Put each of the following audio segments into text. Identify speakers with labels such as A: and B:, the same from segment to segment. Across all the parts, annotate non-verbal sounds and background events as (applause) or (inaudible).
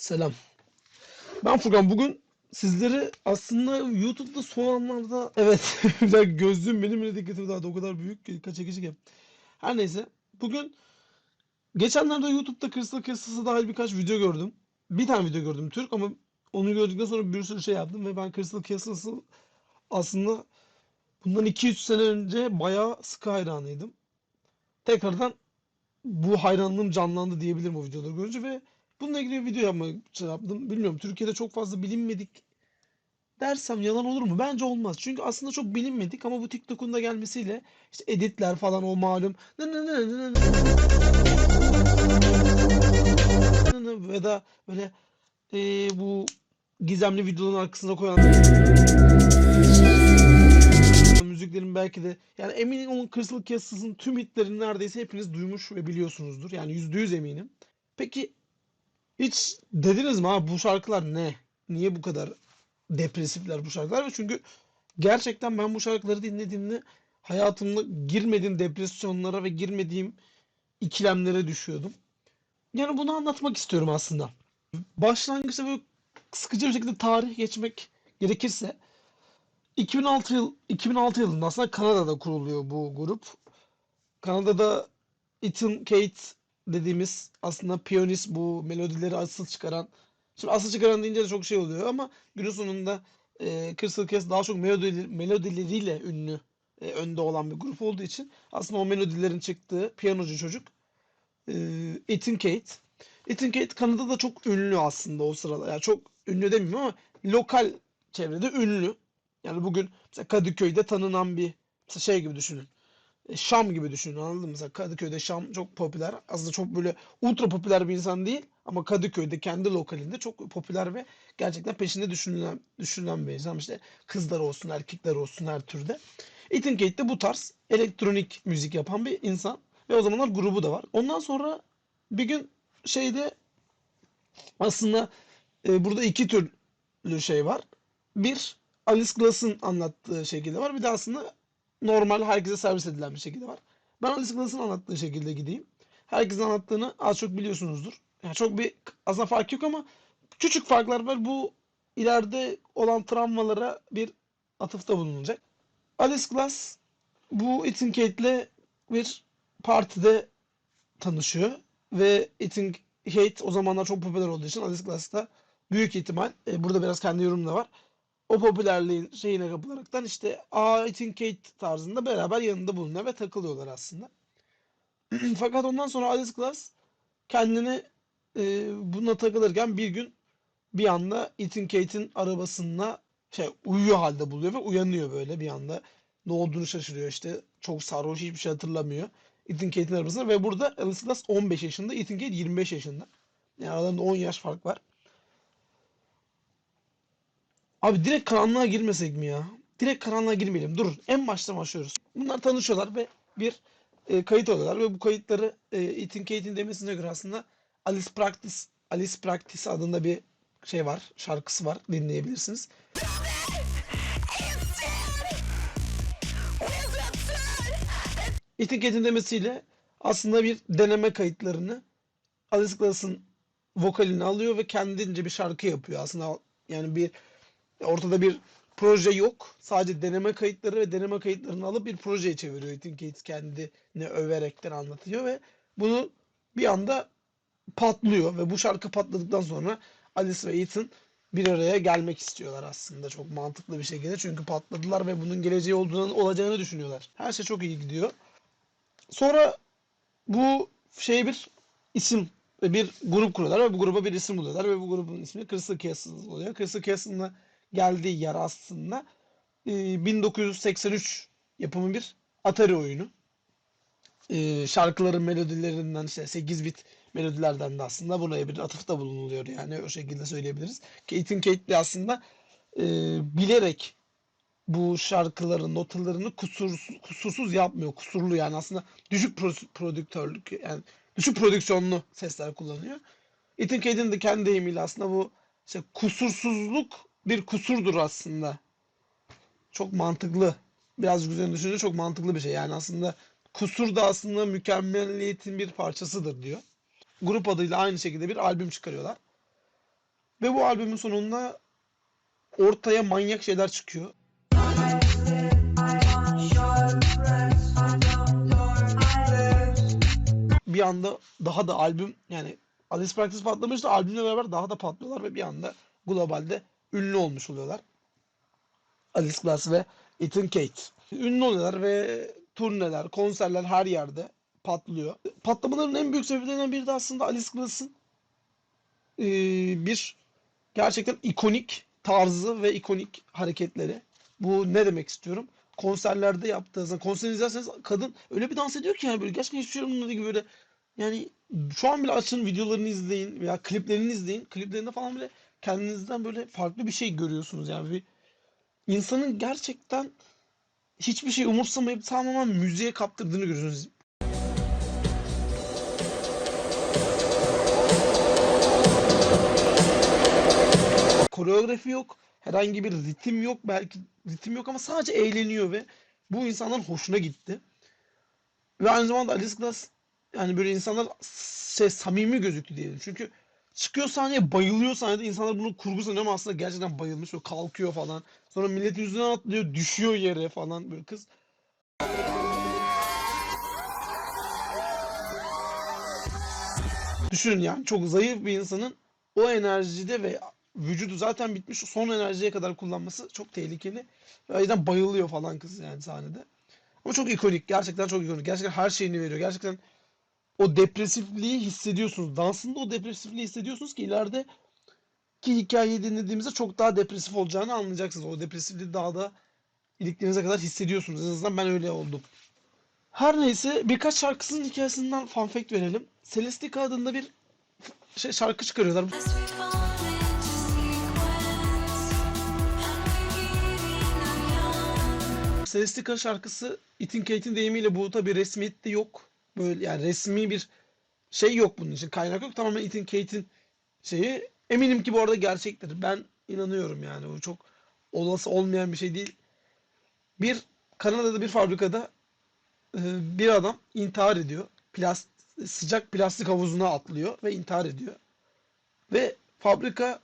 A: Selam. Ben Furkan. Bugün sizleri aslında YouTube'da son anlarda evet (laughs) gözlüğüm benim bile dikkatimi dağıttı. O kadar büyük ki kaç çekici ki. Her neyse. Bugün geçenlerde YouTube'da Crystal Castle'a dair birkaç video gördüm. Bir tane video gördüm Türk ama onu gördükten sonra bir sürü şey yaptım ve ben Crystal Castle'ı aslında bundan 2-3 sene önce bayağı sıkı hayranıydım. Tekrardan bu hayranlığım canlandı diyebilirim o videoları görünce ve bununla ilgili bir video yapmak şey. Bilmiyorum Türkiye'de çok fazla bilinmedik dersem yalan olur mu? Bence olmaz. Çünkü aslında çok bilinmedik ama bu TikTok'un da gelmesiyle işte editler falan o malum ve da böyle eee, bu gizemli videoların arkasına koyan müziklerin belki de yani eminim onun Crystal Castle'ın tüm hitlerini neredeyse hepiniz duymuş ve biliyorsunuzdur. Yani %100 eminim. Peki hiç dediniz mi abi bu şarkılar ne? Niye bu kadar depresifler bu şarkılar? Çünkü gerçekten ben bu şarkıları dinlediğimde hayatımda girmediğim depresyonlara ve girmediğim ikilemlere düşüyordum. Yani bunu anlatmak istiyorum aslında. Başlangıçta böyle sıkıcı bir şekilde tarih geçmek gerekirse 2006 yıl 2006 yılında aslında Kanada'da kuruluyor bu grup. Kanada'da Ethan Kate dediğimiz aslında piyanist bu melodileri asıl çıkaran. Şimdi asıl çıkaran deyince de çok şey oluyor ama günün sonunda e, Crystal Cast daha çok melodileri, melodileriyle ünlü e, önde olan bir grup olduğu için aslında o melodilerin çıktığı piyanocu çocuk e, Ethan Kate. Ethan Kate Kanada'da çok ünlü aslında o sırada. Yani çok ünlü demeyeyim ama lokal çevrede ünlü. Yani bugün mesela Kadıköy'de tanınan bir şey gibi düşünün. Şam gibi düşünün anladın mı? Mesela Kadıköy'de Şam çok popüler. Aslında çok böyle ultra popüler bir insan değil ama Kadıköy'de kendi lokalinde çok popüler ve gerçekten peşinde düşünülen, düşünülen bir insan. İşte kızlar olsun, erkekler olsun her türde. Ethan Kate de bu tarz elektronik müzik yapan bir insan ve o zamanlar grubu da var. Ondan sonra bir gün şeyde aslında e, burada iki türlü şey var. Bir Alice Glass'ın anlattığı şekilde var. Bir de aslında normal herkese servis edilen bir şekilde var. Ben Alice Glass'ın anlattığı şekilde gideyim. Herkesin anlattığını az çok biliyorsunuzdur. Yani çok bir aslında fark yok ama küçük farklar var. Bu ileride olan travmalara bir atıfta bulunacak. Alice Glass bu Ethan Kate'le bir partide tanışıyor ve Ethan Kate o zamanlar çok popüler olduğu için Alice Glass da büyük ihtimal e, burada biraz kendi yorumum da var. O popülerliğin şeyine kapılaraktan işte A Ethan Kate tarzında beraber yanında bulunuyor ve takılıyorlar aslında. (clears throat) Fakat ondan sonra Alice Glass kendini e, buna takılırken bir gün bir anda Ethan Kate'in arabasında şey uyuyor halde buluyor ve uyanıyor böyle bir anda. Ne olduğunu şaşırıyor işte. Çok sarhoş hiçbir şey hatırlamıyor. Ethan Kate'in arabasında ve burada Alice Glass 15 yaşında, Ethan Kate 25 yaşında. Yani aralarında 10 yaş fark var. Abi direkt karanlığa girmesek mi ya? Direkt karanlığa girmeyelim. Dur. En baştan başlıyoruz. Bunlar tanışıyorlar ve bir e, kayıt alıyorlar ve bu kayıtları e, Ethan Kate'in demesine göre aslında Alice Practice Alice Practice adında bir şey var. Şarkısı var. Dinleyebilirsiniz. Ethan Kate'in demesiyle aslında bir deneme kayıtlarını Alice Glass'ın vokalini alıyor ve kendince bir şarkı yapıyor. Aslında yani bir ortada bir proje yok. Sadece deneme kayıtları ve deneme kayıtlarını alıp bir projeye çeviriyor. Ethan Gates kendini överekten anlatıyor ve bunu bir anda patlıyor ve bu şarkı patladıktan sonra Alice ve Ethan bir araya gelmek istiyorlar aslında çok mantıklı bir şekilde. Çünkü patladılar ve bunun geleceği olduğunu olacağını düşünüyorlar. Her şey çok iyi gidiyor. Sonra bu şey bir isim bir grup kuruyorlar ve bu gruba bir isim buluyorlar ve bu grubun ismi Crystal Castle oluyor. Crystal Castle'ın geldiği yer aslında e, 1983 yapımı bir Atari oyunu. E, şarkıların melodilerinden işte 8 bit melodilerden de aslında buraya bir atıfta bulunuluyor yani o şekilde söyleyebiliriz. Ethan Kate de aslında e, bilerek bu şarkıların notalarını kusursuz, kusursuz yapmıyor. Kusurlu yani aslında düşük pro- prodüktörlük yani düşük prodüksiyonlu sesler kullanıyor. Ethan Kate'in de kendi deyimiyle aslında bu işte kusursuzluk bir kusurdur aslında. Çok mantıklı. Biraz güzel düşününce çok mantıklı bir şey. Yani aslında kusur da aslında mükemmeliyetin bir parçasıdır diyor. Grup adıyla aynı şekilde bir albüm çıkarıyorlar. Ve bu albümün sonunda ortaya manyak şeyler çıkıyor. Bir anda daha da albüm yani Alice Practice patlamış da albümle beraber daha da patlıyorlar ve bir anda globalde ünlü olmuş oluyorlar. Alice Glass ve Ethan Kate. Ünlü oluyorlar ve turneler, konserler her yerde patlıyor. Patlamaların en büyük sebeplerinden biri de aslında Alice Glass'ın eee, bir gerçekten ikonik tarzı ve ikonik hareketleri. Bu ne demek istiyorum? Konserlerde yaptığı zaman konser izlerseniz kadın öyle bir dans ediyor ki yani böyle gerçekten hiçbir şey olmadığı gibi böyle yani şu an bile açın videolarını izleyin veya kliplerini izleyin. Kliplerinde falan bile kendinizden böyle farklı bir şey görüyorsunuz yani bir insanın gerçekten hiçbir şey umursamayıp tamamen müziğe kaptırdığını görüyorsunuz. Koreografi yok, herhangi bir ritim yok, belki ritim yok ama sadece eğleniyor ve bu insanların hoşuna gitti. Ve aynı zamanda Alice Glass yani böyle insanlar şey samimi gözüktü diyelim. Çünkü çıkıyor sahneye bayılıyor sahnede insanlar bunu kurgu sanıyor ama aslında gerçekten bayılmış ve kalkıyor falan. Sonra milletin yüzüne atlıyor, düşüyor yere falan böyle kız. Düşünün yani çok zayıf bir insanın o enerjide ve vücudu zaten bitmiş son enerjiye kadar kullanması çok tehlikeli. O yüzden bayılıyor falan kız yani sahnede. Ama çok ikonik. Gerçekten çok ikonik. Gerçekten her şeyini veriyor. Gerçekten o depresifliği hissediyorsunuz. Dansında o depresifliği hissediyorsunuz ki ileride ki hikayeyi dinlediğimizde çok daha depresif olacağını anlayacaksınız. O depresifliği daha da iliklerinize kadar hissediyorsunuz. En azından ben öyle oldum. Her neyse birkaç şarkısının hikayesinden fun fact verelim. Celestica adında bir şey şarkı çıkarıyorlar. Celestica şarkısı Ethan Kate'in deyimiyle bu tabi resmiyette yok. Böyle yani resmi bir şey yok bunun için. Kaynak yok. Tamamen Ethan Kate'in şeyi. Eminim ki bu arada gerçektir. Ben inanıyorum yani. Bu çok olası olmayan bir şey değil. Bir Kanada'da bir fabrikada e, bir adam intihar ediyor. Plast sıcak plastik havuzuna atlıyor ve intihar ediyor. Ve fabrika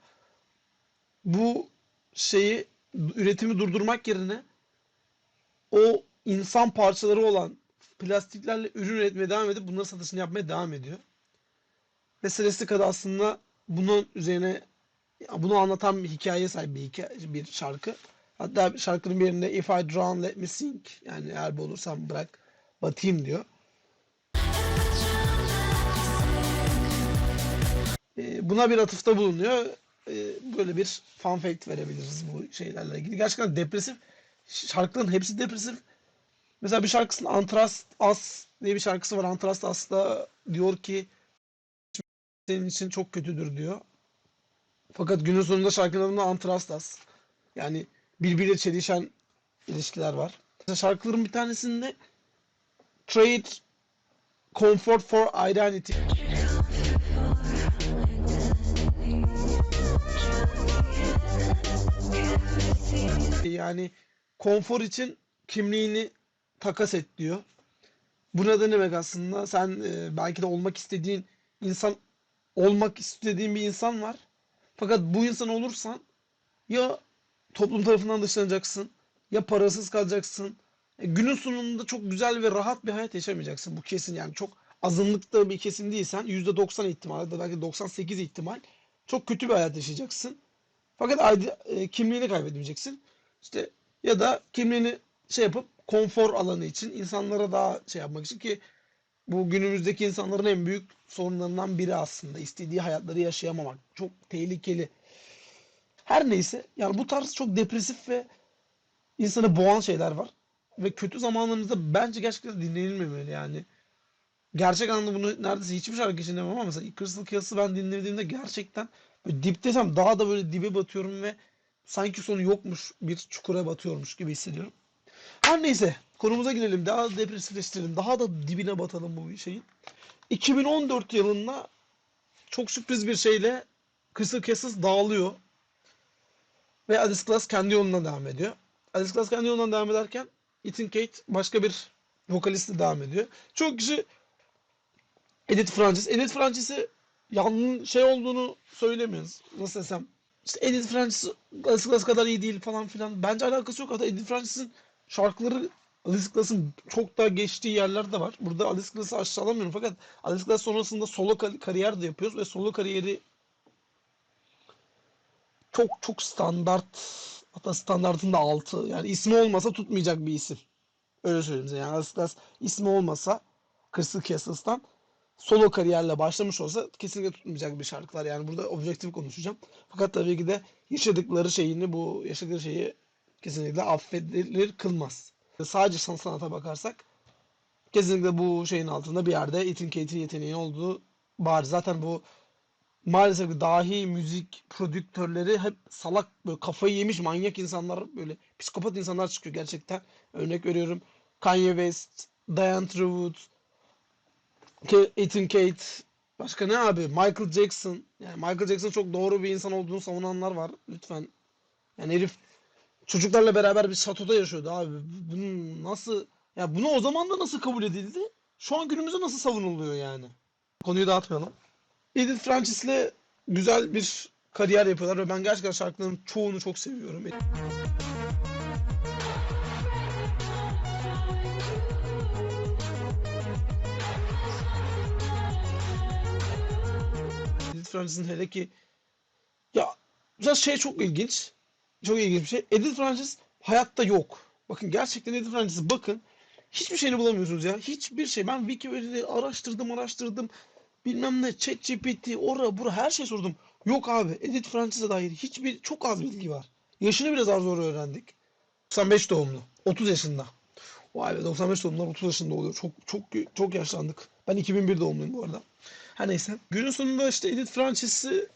A: bu şeyi üretimi durdurmak yerine o insan parçaları olan plastiklerle ürün üretmeye devam edip bunların satışını yapmaya devam ediyor. Ve Celestica'da aslında bunun üzerine bunu anlatan bir hikaye sahip bir, hikaye, bir şarkı. Hatta şarkının bir yerinde If I drown let me sink yani eğer boğulursam bırak batayım diyor. Ee, Buna bir atıfta bulunuyor. Ee, Böyle bir fun fact verebiliriz bu şeylerle ilgili. Gerçekten depresif. Şarkıların hepsi depresif. Mesela bir şarkısının Antrast As diye bir şarkısı var. Antrast As'ta diyor ki senin için çok kötüdür diyor. Fakat günün sonunda şarkının adında Antrast As. Yani birbiriyle çelişen ilişkiler var. Mesela şarkıların bir tanesinde Trade Comfort for Identity. Yani konfor için kimliğini takas et diyor. Bu ne demek aslında? Sen e, belki de olmak istediğin insan olmak istediğin bir insan var. Fakat bu insan olursan ya toplum tarafından dışlanacaksın ya parasız kalacaksın. E, günün sonunda çok güzel ve rahat bir hayat yaşamayacaksın. Bu kesin yani çok azınlıkta bir kesim değilsen %90 ihtimal da belki 98 ihtimal çok kötü bir hayat yaşayacaksın. Fakat e, kimliğini kaybedemeyeceksin. İşte ya da kimliğini şey yapıp konfor alanı için insanlara daha şey yapmak için ki bu günümüzdeki insanların en büyük sorunlarından biri aslında istediği hayatları yaşayamamak. Çok tehlikeli. Her neyse yani bu tarz çok depresif ve insanı boğan şeyler var. Ve kötü zamanlarımızda bence gerçekten dinlenilmemeli yani. Gerçek anlamda bunu neredeyse hiçbir şarkı için demem ama mesela Crystal Chaos'ı ben dinlediğimde gerçekten böyle diptesem daha da böyle dibe batıyorum ve sanki sonu yokmuş bir çukura batıyormuş gibi hissediyorum. Her neyse konumuza girelim. Daha da depresifleştirelim. Daha da dibine batalım bu şeyin. 2014 yılında çok sürpriz bir şeyle Crystal Castles dağılıyor. Ve Alice Glass kendi yoluna devam ediyor. Alice Glass kendi yolundan devam ederken Ethan Kate başka bir vokalistle devam ediyor. Çok kişi Edith Francis. Edith Francis'i yanlış şey olduğunu söylemiyoruz. Nasıl desem. İşte Edith Francis Alice Glass kadar iyi değil falan filan. Bence alakası yok. Hatta Edith Francis'in şarkıları Alice çok daha geçtiği yerler de var. Burada Alice Glass'ı aşağılamıyorum fakat Alice Glass sonrasında solo kar- kariyer de yapıyoruz ve solo kariyeri çok çok standart hatta standartın da altı. Yani ismi olmasa tutmayacak bir isim. Öyle söyleyeyim size. Yani Alice Glass ismi olmasa Crystal Castles'tan solo kariyerle başlamış olsa kesinlikle tutmayacak bir şarkılar. Yani burada objektif konuşacağım. Fakat tabii ki de yaşadıkları şeyini bu yaşadıkları şeyi kesinlikle affedilir kılmaz. Sadece san- sanata bakarsak kesinlikle bu şeyin altında bir yerde Ethan Cate'in yeteneği olduğu bariz. Zaten bu maalesef dahi müzik prodüktörleri hep salak böyle kafayı yemiş manyak insanlar böyle psikopat insanlar çıkıyor gerçekten. Örnek veriyorum Kanye West, Diane Trewood, Ke- Ethan Kate, başka ne abi? Michael Jackson. Yani Michael Jackson çok doğru bir insan olduğunu savunanlar var. Lütfen. Yani herif çocuklarla beraber bir şatoda yaşıyordu abi. Bunu nasıl ya bunu o zaman da nasıl kabul edildi? Şu an günümüzde nasıl savunuluyor yani? Konuyu dağıtmayalım. Edith Francis'le güzel bir kariyer yapıyorlar ve ben gerçekten şarkıların çoğunu çok seviyorum. Edith Francis'in hele ki ya biraz şey çok ilginç. Çok ilginç bir şey. Edith Francis hayatta yok. Bakın gerçekten Edith Francis'i bakın. Hiçbir şeyini bulamıyorsunuz ya. Hiçbir şey. Ben Wikipedia'da araştırdım araştırdım. Bilmem ne ChatGPT, ora bura her şey sordum. Yok abi. Edith Francis'e dair hiçbir çok az bilgi var. Yaşını biraz az zor öğrendik. 95 doğumlu. 30 yaşında. Vay be 95 doğumlular 30 yaşında oluyor. Çok çok çok yaşlandık. Ben 2001 doğumluyum bu arada. Her neyse. Günün sonunda işte Edith Francis'i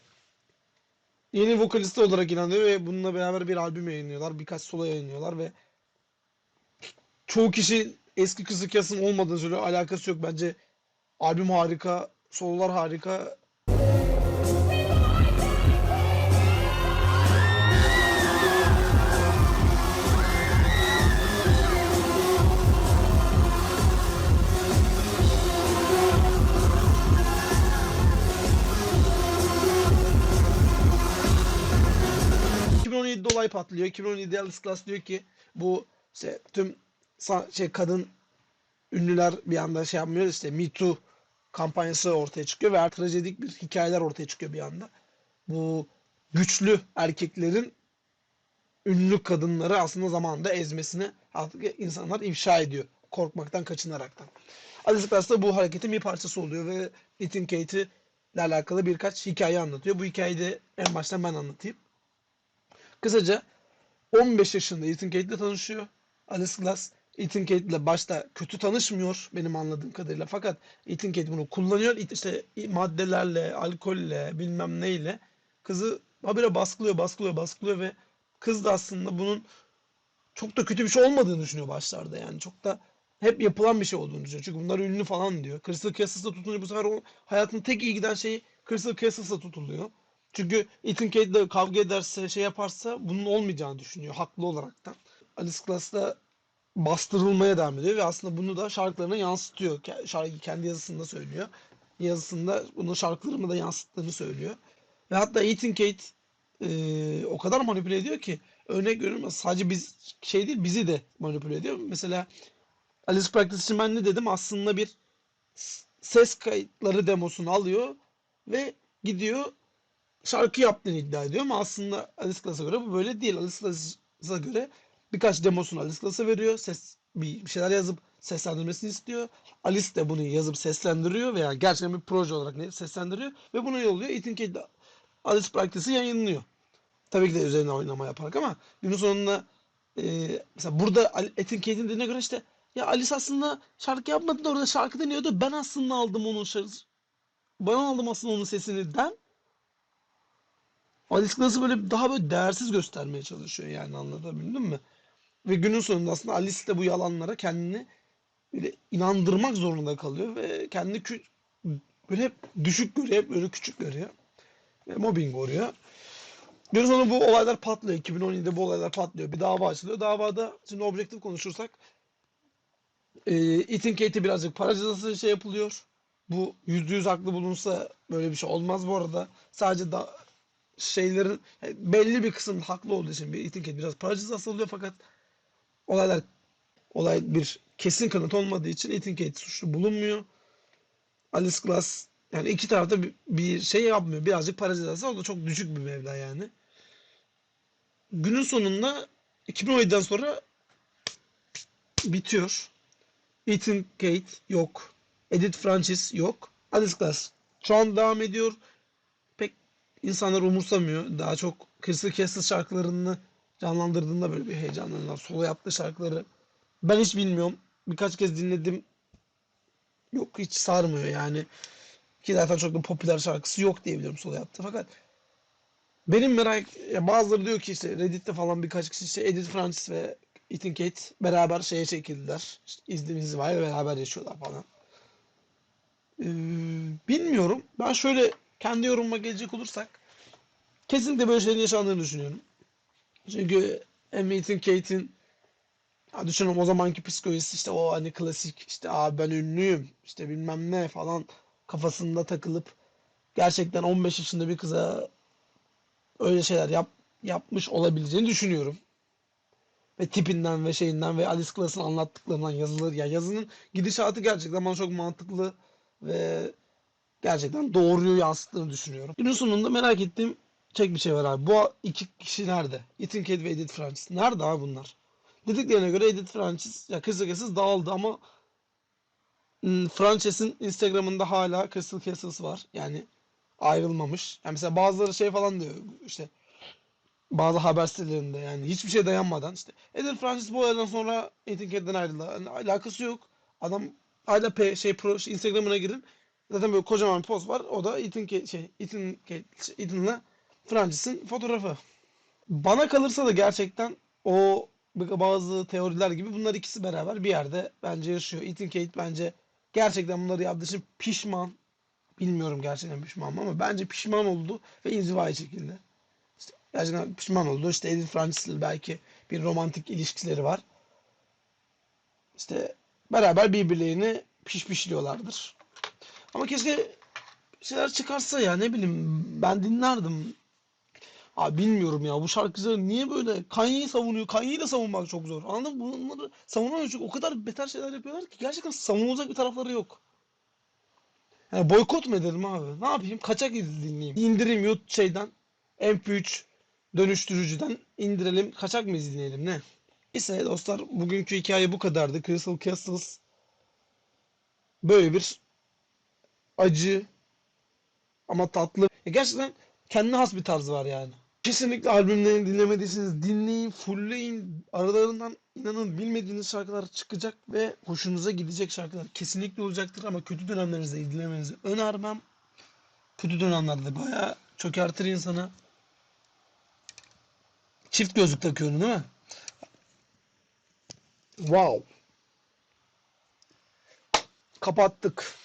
A: yeni vokalisti olarak inanıyor ve bununla beraber bir albüm yayınlıyorlar. Birkaç solo yayınlıyorlar ve çoğu kişi eski kızı Cas'ın olmadığını söylüyor. Alakası yok. Bence albüm harika, sololar harika. ...2017'de olay patlıyor. 2017'de Alice Glass diyor ki... ...bu işte tüm şey kadın ünlüler bir anda şey yapmıyor işte Me Too kampanyası ortaya çıkıyor ve trajedik bir hikayeler ortaya çıkıyor bir anda. Bu güçlü erkeklerin ünlü kadınları aslında zamanında ezmesini artık insanlar ifşa ediyor. Korkmaktan, kaçınaraktan. Alice Glass da bu hareketin bir parçası oluyor ve Ethan Kate ile alakalı birkaç hikaye anlatıyor. Bu hikayeyi de en baştan ben anlatayım. Kısaca 15 yaşında Ethan Kate ile tanışıyor. Alice Glass Ethan Kate ile başta kötü tanışmıyor benim anladığım kadarıyla. Fakat Ethan Kate bunu kullanıyor. İşte maddelerle, alkolle, bilmem neyle kızı habire baskılıyor, baskılıyor, baskılıyor ve kız da aslında bunun çok da kötü bir şey olmadığını düşünüyor başlarda yani. Çok da hep yapılan bir şey olduğunu düşünüyor. Çünkü bunlar ünlü falan diyor. Crystal Castles'la tutunca bu sefer o hayatın tek iyi giden şeyi Crystal Castles'la tutuluyor. Çünkü Ethan Kate ile kavga ederse, şey yaparsa bunun olmayacağını düşünüyor haklı olaraktan. Alice Glass da bastırılmaya devam ediyor ve aslında bunu da şarkılarına yansıtıyor. Şarkı kendi yazısında söylüyor. Yazısında bunu şarkılarıma da yansıttığını söylüyor. Ve hatta Ethan Kate e, o kadar manipüle ediyor ki örnek veriyorum sadece biz şey değil bizi de manipüle ediyor. Mesela Alice Practice için ben ne dedim? Aslında bir ses kayıtları demosunu alıyor ve gidiyor şarkı yaptığını iddia ediyor ama aslında Alice Glass'a göre bu böyle değil. Alice Glass'a göre birkaç demosunu Alice Glass'a veriyor. Ses bir şeyler yazıp seslendirmesini istiyor. Alice de bunu yazıp seslendiriyor veya gerçekten bir proje olarak seslendiriyor ve bunu yolluyor. Ethan de Alice Practice'i yayınlıyor. Tabii ki de üzerine oynama yaparak ama günün sonunda e, mesela burada Ethan Kate'in dediğine göre işte ya Alice aslında şarkı yapmadı da orada şarkı deniyordu. Ben aslında aldım onun şarkı ben aldım aslında onun sesini den Alice Glass'ı böyle daha böyle değersiz göstermeye çalışıyor yani anlatabildim mi? Ve günün sonunda aslında Alice de bu yalanlara kendini böyle inandırmak zorunda kalıyor ve kendini kü- böyle hep düşük görüyor, hep böyle küçük görüyor. Ve mobbing oluyor. Günün sonunda bu olaylar patlıyor. 2017'de bu olaylar patlıyor. Bir dava açılıyor. Davada şimdi objektif konuşursak e, Ethan Kate'e birazcık para cezası şey yapılıyor. Bu yüzde yüz haklı bulunsa böyle bir şey olmaz bu arada. Sadece da şeylerin yani belli bir kısım haklı olduğu için bir Kate biraz para cezası alıyor fakat olaylar olay bir kesin kanıt olmadığı için Kate suçlu bulunmuyor. Alice Glass yani iki tarafta bir, şey yapmıyor. Birazcık para cezası o da çok düşük bir meblağ yani. Günün sonunda 2017'den sonra bitiyor. Ethan Kate yok. Edith Francis yok. Alice Glass şu an devam ediyor. İnsanlar umursamıyor. Daha çok Crystal Castles şarkılarını canlandırdığında böyle bir heyecanlanıyorlar. Solo yaptığı şarkıları. Ben hiç bilmiyorum. Birkaç kez dinledim. Yok hiç sarmıyor yani. Ki zaten çok da popüler şarkısı yok diye biliyorum solo yaptı. Fakat benim merak bazıları diyor ki işte Reddit'te falan birkaç kişi işte Edith Francis ve Ethan Kate beraber şeye çekildiler. İşte izlediğimiz var beraber yaşıyorlar falan. Ee, bilmiyorum. Ben şöyle kendi yorumuma gelecek olursak kesinlikle böyle şeylerin yaşandığını düşünüyorum. Çünkü hem Ethan Kate'in düşünün o zamanki psikolojisi işte o hani klasik işte abi ben ünlüyüm işte bilmem ne falan kafasında takılıp gerçekten 15 yaşında bir kıza öyle şeyler yap, yapmış olabileceğini düşünüyorum. Ve tipinden ve şeyinden ve Alice Glass'ın anlattıklarından yazılır. Ya yazının gidişatı gerçekten bana çok mantıklı ve gerçekten doğruyu yansıttığını düşünüyorum. Günün sonunda merak ettiğim tek bir şey var abi. Bu iki kişi nerede? Ethan Kate ve Edith Francis. Nerede abi bunlar? Dediklerine göre Edith Francis ya kısa kesesiz dağıldı ama hmm, Frances'in Instagram'ında hala Crystal Castles var. Yani ayrılmamış. Yani mesela bazıları şey falan diyor işte bazı haber sitelerinde yani hiçbir şey dayanmadan işte Edith Francis bu olaydan sonra Ethan Cate'den ayrıldı. Yani alakası yok. Adam hala pe- şey pro şey, Instagram'ına girin. Zaten böyle kocaman bir post var. O da Ethan Kate, şey Ethan şey, Ethan'la Francis'in fotoğrafı. Bana kalırsa da gerçekten o bazı teoriler gibi bunlar ikisi beraber bir yerde bence yaşıyor. Ethan Kate bence gerçekten bunları yaptığı için pişman. Bilmiyorum gerçekten pişman mı ama bence pişman oldu ve inzivaya çekildi. İşte gerçekten pişman oldu. İşte Edith Francis'le belki bir romantik ilişkileri var. İşte beraber birbirlerini piş pişliyorlardır. Ama keşke şeyler çıkarsa ya ne bileyim ben dinlerdim. Abi bilmiyorum ya bu şarkıcılar niye böyle Kanye'yi savunuyor. Kanye'yi de savunmak çok zor. Anladın mı? Bunları savunamıyor çünkü o kadar beter şeyler yapıyorlar ki gerçekten savunulacak bir tarafları yok. Yani boykot mu edelim abi? Ne yapayım? Kaçak dinleyeyim. İndireyim YouTube şeyden MP3 dönüştürücüden indirelim. Kaçak mı izleyelim ne? Neyse dostlar bugünkü hikaye bu kadardı. Crystal Castles böyle bir acı ama tatlı. Ya gerçekten kendine has bir tarzı var yani. Kesinlikle albümlerini dinlemediyseniz dinleyin, fullleyin. Aralarından inanın bilmediğiniz şarkılar çıkacak ve hoşunuza gidecek şarkılar kesinlikle olacaktır ama kötü dönemlerinizde dinlemenizi önermem. Kötü dönemlerde bayağı çökertir insanı. Çift gözlük takıyorum değil mi? Wow. Kapattık.